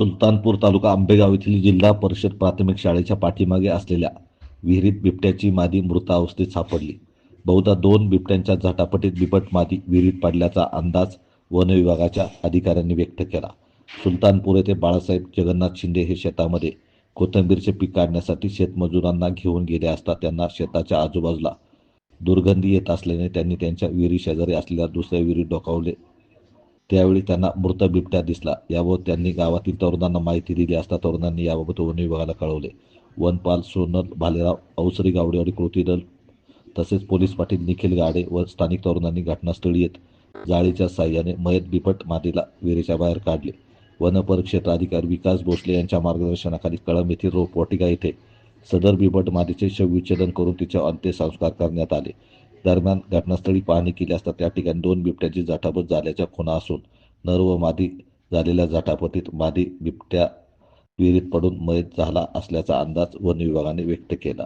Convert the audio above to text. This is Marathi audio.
सुलतानपूर तालुका आंबेगाव येथील जिल्हा परिषद प्राथमिक शाळेच्या पाठीमागे असलेल्या विहिरीत बिबट्याची मादी मृतावस्थेत सापडली. बहुधा दोन बिबट्यांच्या झटापटीत बिबट मादी विहिरीत पडल्याचा अंदाज वन विभागाच्या अधिकाऱ्यांनी व्यक्त केला. सुलतानपूर येथे बाळासाहेब जगन्नाथ शिंदे हे शेतामध्ये कोथिंबीरचे पीक काढण्यासाठी शेतमजुरांना घेऊन गेले असता त्यांना शेताच्या आजूबाजूला दुर्गंधी येत असल्याने त्यांनी त्यांच्या विहिरी शेजारी असलेल्या दुसऱ्या विहिरीत डोकावले. त्यावेळी त्यांना मृत बिबट्या दिसला. याबाबत त्यांनी गावातील तरुणांना माहिती दिली असता तरुणांनी याबाबत वन विभागाला कळवले. वनपाल सोनल भालेराव अवसरी आणि कृती दल तसेच पोलीस पाटील निखिल गाडे व स्थानिक तरुणांनी घटनास्थळी येत जाळीच्या साह्याने मयत बिपट मादीला विहिरीच्या बाहेर काढले. वनपरिक्षेत्र अधिकारी विकास भोसले यांच्या मार्गदर्शनाखाली कळंब येथील रोपवाटिका येथे सदर बिबट मादीचे शवविच्छेदन करून तिचे अंत्यसंस्कार करण्यात आले. दरम्यान घटनास्थळी पाहणी केली असता त्या ठिकाणी दोन बिबट्याची जाठापत झाल्याच्या खुणा असून नर व मादी झालेल्या जाठापतीत मादी बिबट्या विहिरीत पडून मयत झाला असल्याचा अंदाज वन विभागाने व्यक्त केला.